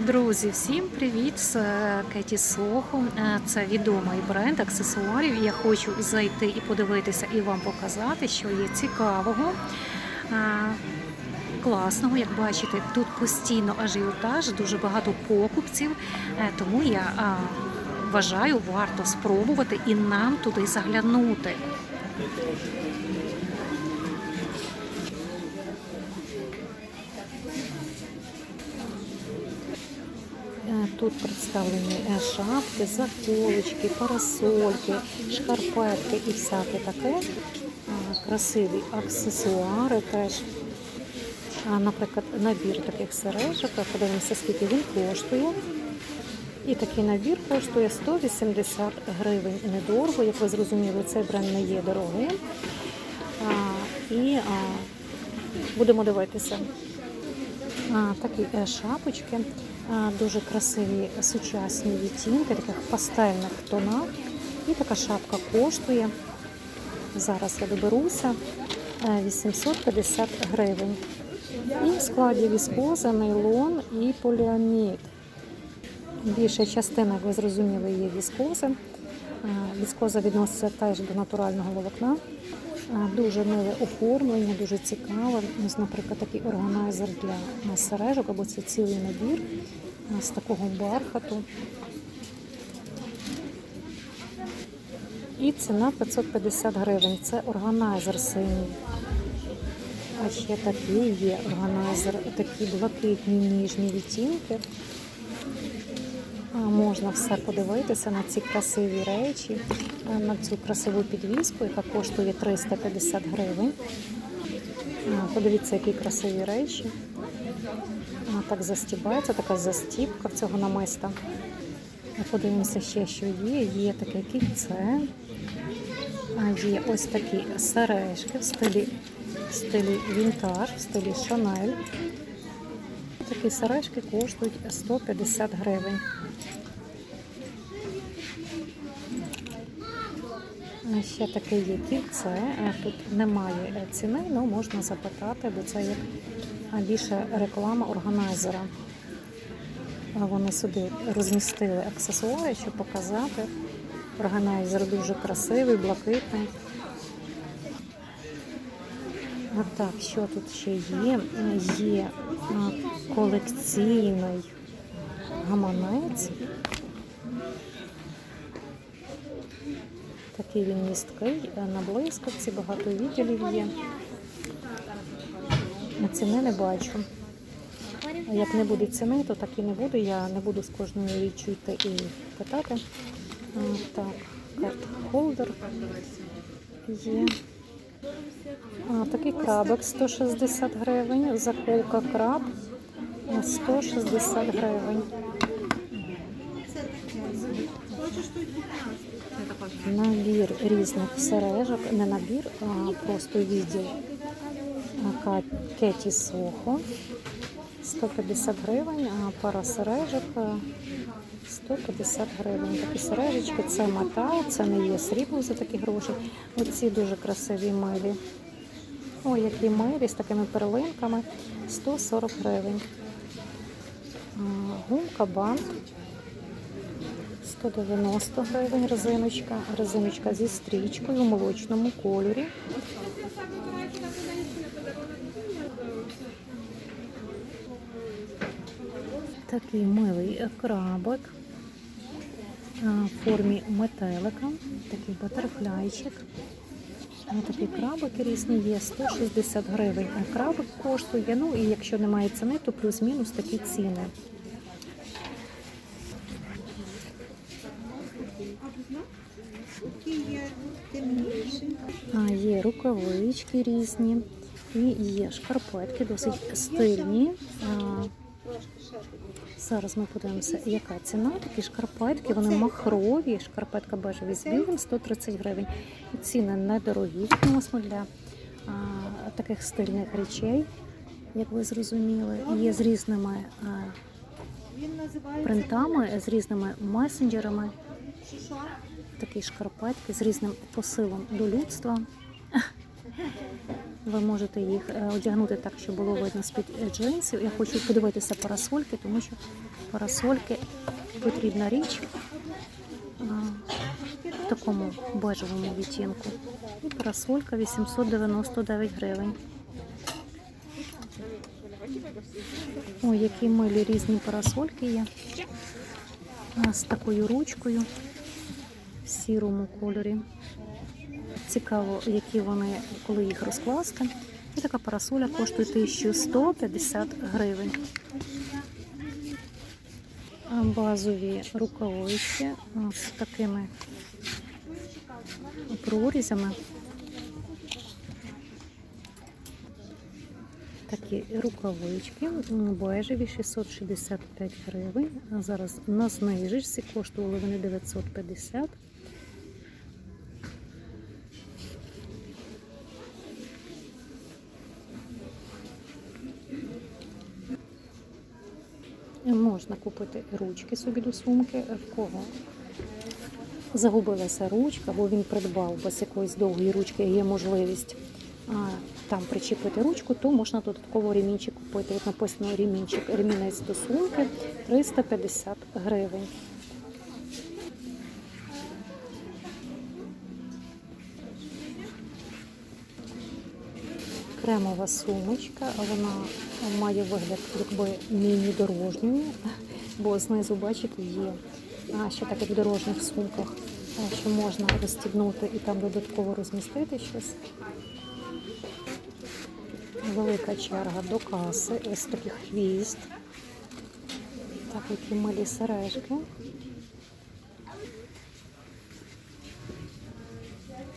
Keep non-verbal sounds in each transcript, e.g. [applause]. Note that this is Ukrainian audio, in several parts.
Друзі, всім привіт! З е, Кеті Сохо. Е, Це відомий бренд аксесуарів. Я хочу зайти і подивитися і вам показати, що є цікавого. е, Класного, як бачите, тут постійно ажіотаж, дуже багато покупців, е, тому я е, вважаю, варто спробувати і нам туди заглянути. Тут представлені е, шапки, заколочки, парасольки, шкарпетки і всяке таке. Красиві аксесуари теж. Наприклад, набір таких сережок. Подивимося, скільки він коштує. І такий набір коштує 180 гривень. Недорого, як ви зрозуміли, цей бренд не є дорогим. І будемо дивитися. А, такі е, шапочки, дуже красиві сучасні відтінки, таких пастельних тонах. І така шапка коштує. Зараз я доберуся е, 850 гривень. І в складі віскоза, нейлон і поліамід. Більша частина, як ви зрозуміли, є віскози. Е, Віскоза відноситься теж до натурального волокна. Дуже миле оформлення, дуже цікаве. Ось, наприклад, такий органайзер для сережок, або це цілий набір з такого бархату. І ціна 550 гривень. Це органайзер синій. А ще такий є органайзер, такі блакитні ніжні відтінки. Можна все подивитися на ці красиві речі, на цю красиву підвіску, яка коштує 350 гривень. Подивіться, які красиві речі. А, Так застібається, така застібка в цього намиста. Подивимося ще, що є. Є таке кільце. А, Є ось такі сережки в стилі, в стилі вінтаж, в стилі Шанель. Такі сережки коштують 150 гривень. Ще таке є кільце. Е, Тут немає ціни, але можна запитати, бо це як більше реклама органайзера. Вони сюди розмістили аксесуари, щоб показати. Органайзер дуже красивий, блакитний. А так, що тут ще є? Є колекційний гаманець. Такий він місткий, е, на блискавці, багато відділів є. Ціни не бачу. Як не буде ціни, то так і не буде. Я не буду з кожною річчю йти і питати. Так, карт-холдер є. А, такий крабик 160 гривень, заколка краб 160 гривень. Набір різних сережок, не набір, а просто відділ Кеті Сохо 150 гривень, а пара сережок 150 гривень. Такі сережечки, це метал, це не є срібло за такі гроші. Оці дуже красиві милі. Ой, які милі з такими перлинками 140 гривень. Гумка банк 190 гривень резиночка. Резиночка зі стрічкою в молочному кольорі. Такий милий крабик в формі метелика, такий батерфляйчик. Такі крабики різні є 160 гривень. Крабик коштує. Ну і якщо немає ціни, то плюс-мінус такі ціни. Є рукавички різні і є шкарпетки, досить стильні. А, Зараз ми подивимося, яка ціна. Такі шкарпетки, вони махрові, шкарпетка бежеві з білим 130 гривень. І ціни недорогі відносно для а, таких стильних речей, як ви зрозуміли. Є з різними а, принтами, з різними месенджерами. Такі шкарпетки з різним посилом до людства. Ви можете їх е, одягнути так, щоб було видно з-під е, джинсів. Я хочу подивитися парасольки, тому що парасольки. Потрібна річ в такому бежевому відтінку. І парасолька 899 гривень. Ой, які милі різні парасольки є. З такою ручкою сірому кольорі. Цікаво, які вони, коли їх розкласти. І така парасоля коштує 1150 гривень. Базові рукавички з такими прорізями. Такі рукавички бежеві 665 гривень. Зараз на знижечці коштували вони 950. Можна купити ручки собі до сумки, в кого загубилася ручка, бо він придбав без якоїсь довгої ручки, є можливість там причепити ручку, то можна додатково ремінчик купити. От написано ремінчик, ремінець до сумки 350 гривень. Кремова сумочка, вона має вигляд якби міні-дорожньої, бо знизу, бачите, є а, ще так як в дорожніх сумках, що можна розстібнути і там додатково розмістити щось. Велика черга до каси, ось такий хвіст. Так, які милі сережки.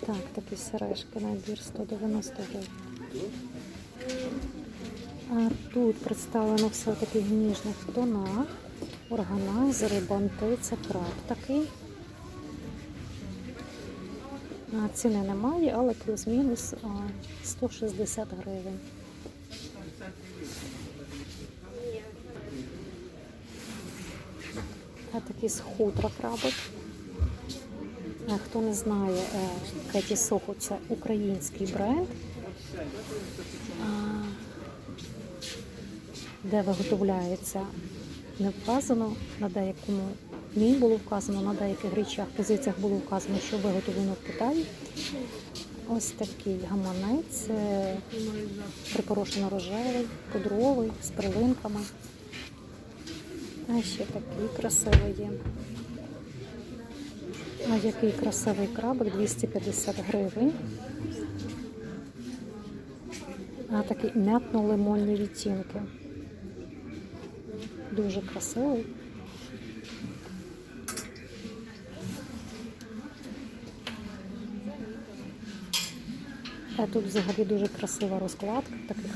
Так, такі сережки, набір 190 гривень. А тут представлено все в таких ніжних тонах. Органайзери, банти, це краб такий. Ціни немає, але плюс-мінус 160 гривень. А такий з хутра крабик. Хто не знає, е, Кеті Сохо це український бренд, де виготовляється не вказано на деякому ні було вказано, на деяких речах, позиціях було вказано, що виготовлено в Китаї. Ось такий гаманець, е, припорошено рожевий, пудровий, з прилинками. А ще такий красивий є. А який красивий крабик 250 гривень. А такі м'ятно-лимонні відтінки. Дуже красивий. А тут взагалі дуже красива розкладка в таких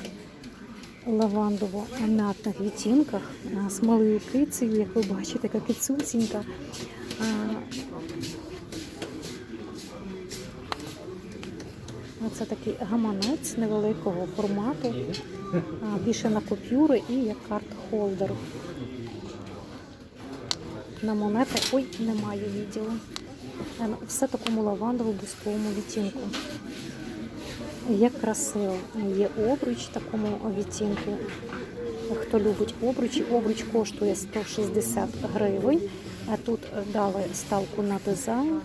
лавандово-м'ятних відтінках з малою кицею, як ви бачите, яка кицюсінька. Це такий гаманець невеликого формату, більше на купюри і як карт-холдер. На монети, ой, немає відділу. Е, ну, Все такому лавандово-бусковому відтінку. Як красиво. Є обруч в такому відтінку. Хто любить обручі, обруч коштує 160 гривень. Тут дали ставку на дизайн,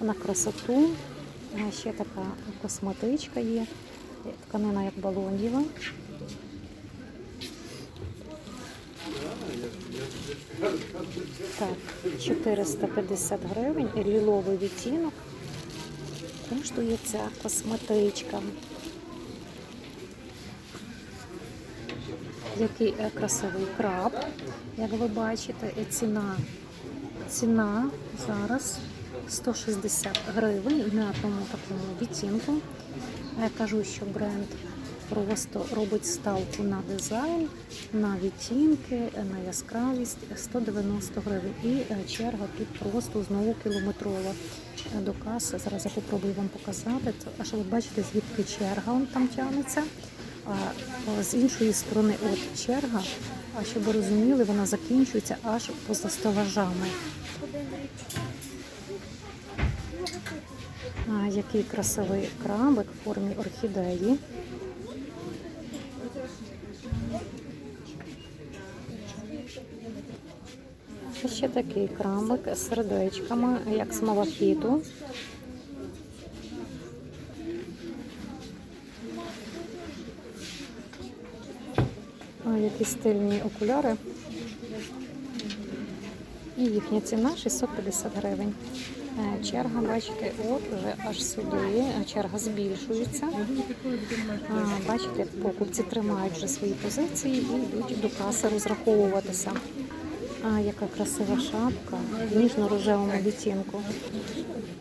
на красоту. Ще така косметичка є. Тканина як балонєва. Так, 450 гривень, ліловий відтінок. Коштує ця косметичка. Який е, красивий краб, як ви бачите, і ціна, ціна зараз 160 гривень в м'ятному такому відтінку. Я кажу, що бренд просто робить ставку на дизайн, на відтінки, на яскравість 190 гривень. І е, черга тут просто знову кілометрова е, до каси. Зараз я попробую вам показати. Це Аж ви бачите, звідки черга он там тягнеться. А з іншої сторони, от черга, а щоб ви розуміли, вона закінчується аж поза стелажами. А, який красивий крабик в формі орхідеї. Ще такий крамбик з сердечками, як з малахіту. А, які стильні окуляри. І їхня ціна 650 гривень. Е, Черга, бачите, от вже аж сюди. Черга збільшується. Бачите, покупці тримають вже свої позиції і йдуть до каси розраховуватися. А, яка красива шапка в ніжно-рожевому відтінку.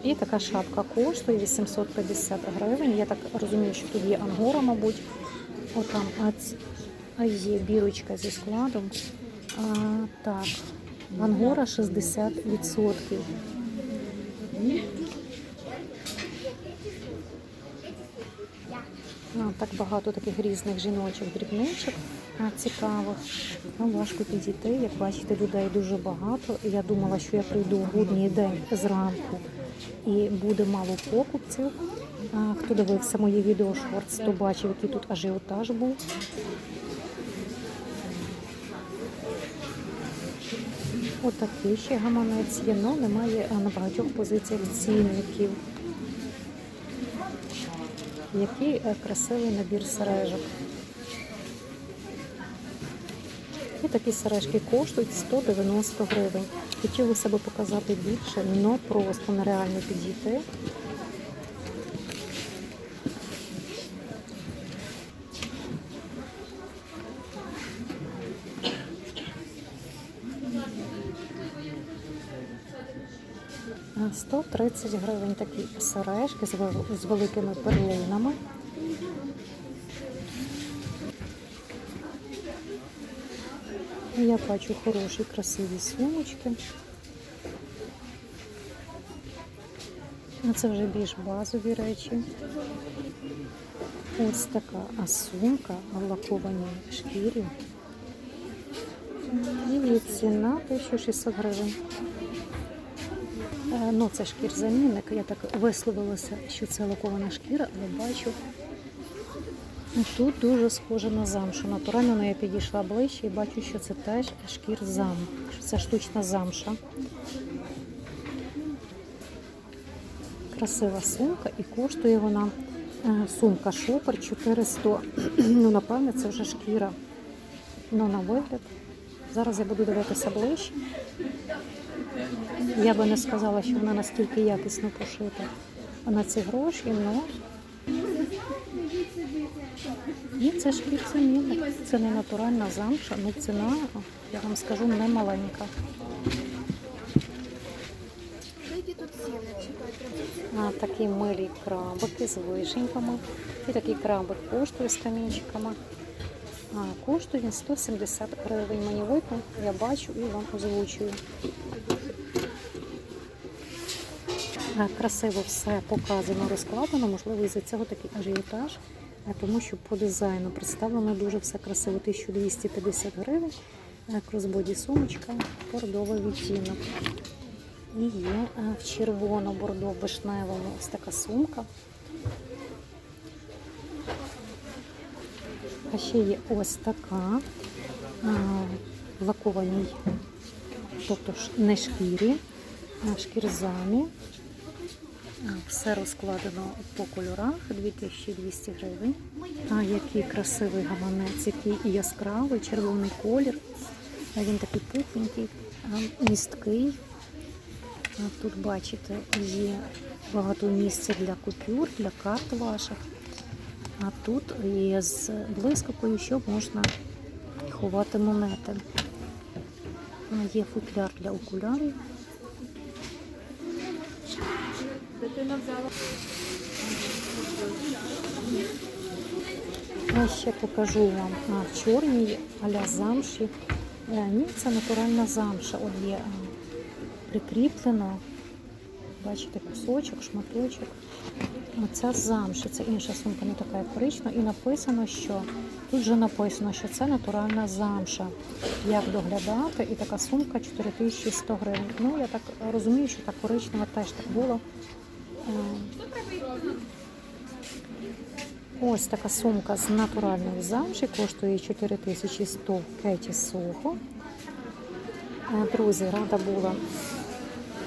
І така шапка коштує 850 гривень. Я так розумію, що тут є ангора, мабуть. Отам а є бірочка зі складом. А, так, ангора 60%. А, так багато таких різних жіночих дрібничок цікавих. Ну, важко підійти. Як бачите, людей дуже багато. Я думала, що я прийду в будній день зранку і буде мало покупців. Хто дивився моє відео шортс, то бачив, який тут ажіотаж був. Отакий ще гаманець є, але немає на багатьох позиціях цінників. Який е, красивий набір сережок. І такі сережки коштують 190 гривень. Хотілося б показати більше, але просто нереально підійти. 130 гривень такі сережки з великими перлинами. Я бачу хороші, красиві сумочки. Це вже більш базові речі. Ось така а сумка в лакованій шкірі. І ціна 1600 гривень. Е, Ну, це шкір-замінник. Я так висловилася, що це лакована шкіра, але бачу. ну, Тут дуже схоже на замшу. Натурально я підійшла ближче і бачу, що це теж шкір зам, що це штучна замша. Красива сумка і коштує вона е, сумка шопер 400. [clears throat] Ну, напевне, це вже шкіра. Ну, на вигляд. Зараз я буду дивитися ближче. Я би не сказала, що вона настільки якісно пошита на ці гроші, але і це шкір замінник. Це не натуральна замша, ну ціна, я вам скажу, не маленька. А, такі милі крабики з вишеньками. І такий крабик коштує з камінчиками. А, коштує він 170 гривень. Мені видно, я бачу і вам озвучую. А, Красиво все показано, розкладено, можливо, із-за цього такий ажіотаж, тому що по дизайну представлено дуже все красиво. 1250 гривень, кросбоді сумочка, бордовий відтінок. І є в червоно-бордо-вишневому ось така сумка. А ще є ось така лакованій, тобто не шкірі, а шкірзамі. Все розкладено по кольорах 2200 гривень. А який красивий гаманець, який яскравий, червоний колір. Він такий пухленький, а, місткий. Тут бачите, є багато місця для купюр, для карт ваших. А тут є з блискавкою, що можна ховати монети. Є футляр для окулярів. Дитина взяла. Я ще покажу вам а, в чорній аля замші. Е, Ні, це натуральна замша. От є а, прикріплено. Бачите, кусочок, шматочок. Оця замша, це інша сумка, не така корична. І написано, що тут вже написано, що це натуральна замша. Як доглядати, і така сумка 4100 гривень. Ну, я так розумію, що та коричнева теж так було. Ось така сумка з натуральної замші коштує 4100 кеті сухо. Друзі, рада була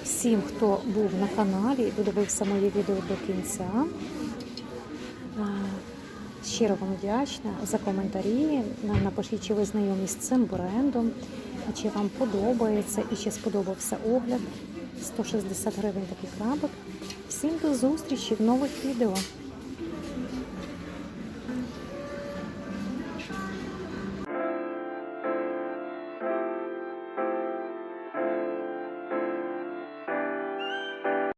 всім, хто був на каналі і додивився моє відео до кінця. Щиро вам вдячна за коментарі. Напишіть, чи ви знайомі з цим брендом, чи вам подобається і чи сподобався огляд. 160 гривень такий крабик. Всім до зустрічі в нових відео.